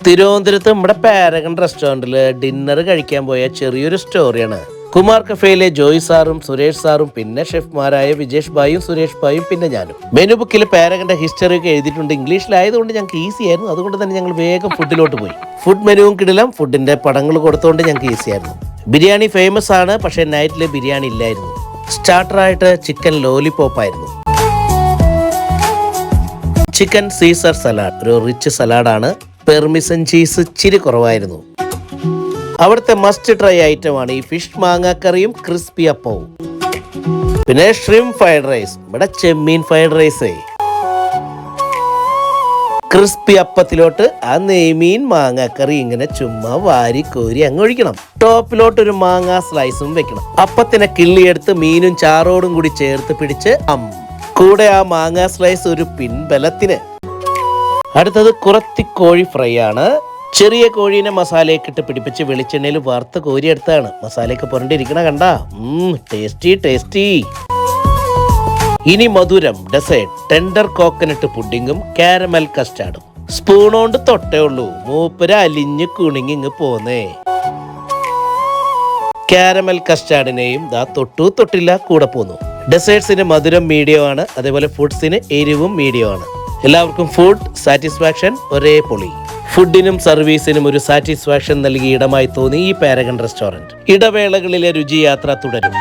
തിരുവനന്തപുരത്ത് നമ്മുടെ പാരഗൺ റെസ്റ്റോറന്റിൽ ഡിന്നർ കഴിക്കാൻ പോയ ചെറിയൊരു സ്റ്റോറിയാണ് കുമാർ കഫേയിലെ ജോയ് സാറും സുരേഷ് സാറും പിന്നെ ഷെഫ്മാരായ വിജേഷ് ഭായും സുരേഷ് ഭായും പിന്നെ ഞാനും. മെനു ബുക്കിൽ പാരഗന്റെ ഹിസ്റ്ററി ഒക്കെ എഴുതിയിട്ടുണ്ട്. ഇംഗ്ലീഷിലായതുകൊണ്ട് ഞങ്ങൾക്ക് ഈസി ആയിരുന്നു. അതുകൊണ്ട് തന്നെ ഞങ്ങൾ വേഗം ഫുഡിലോട്ട് പോയി. ഫുഡ് മെനുവും കിടിലം ഫുഡിന്റെ പടങ്ങൾ കൊടുത്തുകൊണ്ട് ഞങ്ങൾക്ക് ഈസി ആയിരുന്നു. ബിരിയാണി ഫേമസ് ആണ് പക്ഷേ നൈറ്റിൽ ബിരിയാണി ഇല്ലായിരുന്നു. സ്റ്റാർട്ടറായിട്ട് ചിക്കൻ ലോലിപോപ്പ് ആയിരുന്നു. ചിക്കൻ സീസർ സലാഡ് ഒരു റിച്ച് സലാഡാണ് പെർമിസൺ ചീസ് ഇച്ചിരി കുറവായിരുന്നു. അവിടുത്തെ മസ്റ്റ് ട്രൈ ഐറ്റമാണ് ഈ ഫിഷ് മാങ്ങാക്കറിയും ക്രിസ്പി അപ്പവും. പിന്നെ ഷ്രിം ഫ്രൈഡ് റൈസ് ഇവിടെ ചെമ്മീൻ ഫ്രൈഡ് റൈസ് ക്രിസ്പി അപ്പത്തിലോട്ട് ആ നെയ്മീൻ മാങ്ങാക്കറി ഇങ്ങനെ ചുമ്മാ വാരി കോരി അങ്ങ് ഒഴിക്കണം. ടോപ്പിലോട്ട് ഒരു മാങ്ങ സ്ലൈസും വെക്കണം. അപ്പത്തിനെ കിള്ളിയെടുത്ത് മീനും ചാറോടും കൂടി ചേർത്ത് പിടിച്ച് അം. കൂടെ ആ മാങ്ങാ സ്ലൈസ് ഒരു പിൻബലത്തിന്. അടുത്തത് കുറത്തി കോഴി ഫ്രൈ ആണ്. ചെറിയ കോഴീനെ മസാലയൊക്കെ ഇട്ട് പിടിപ്പിച്ച് വെളിച്ചെണ്ണയിൽ വറുത്ത് കോരിയെടുത്താണ്. മസാലയൊക്കെ പുരണ്ടിരിക്കണ കണ്ട? ടേസ്റ്റി ടേസ്റ്റി ഇനി മധുരം ഡെസേർട്ട് ടെൻഡർ കോക്കനട്ട് പുഡിങ്ങും കാരമൽ കസ്റ്റാർഡും സ്പൂണോണ്ട് തൊട്ടേ ഉള്ളൂ. മൂപ്പര അലിഞ്ഞ് കുണിങ്ങി ഇങ്ങ് പോന്നേ. കാരമൽ കസ്റ്റാർഡിനെയും ദാ തൊട്ടു തൊട്ടില്ല കൂടെ പോന്നു. ഡെസേർട്സിന് മധുരം മീഡിയം ആണ്. അതേപോലെ ഫുഡ്സിന് എരിവും മീഡിയം ആണ്. എല്ലാവർക്കും ഫുഡ് സാറ്റിസ്ഫാക്ഷൻ ഒരേ പൊളി. ഫുഡിനും സർവീസിനും ഒരു സാറ്റിസ്ഫാക്ഷൻ നൽകിയ ഇടമായി തോന്നി ഈ പാരഗൺ റെസ്റ്റോറന്റ് ഇടവേളകളിലെ രുചിയാത്ര തുടരും.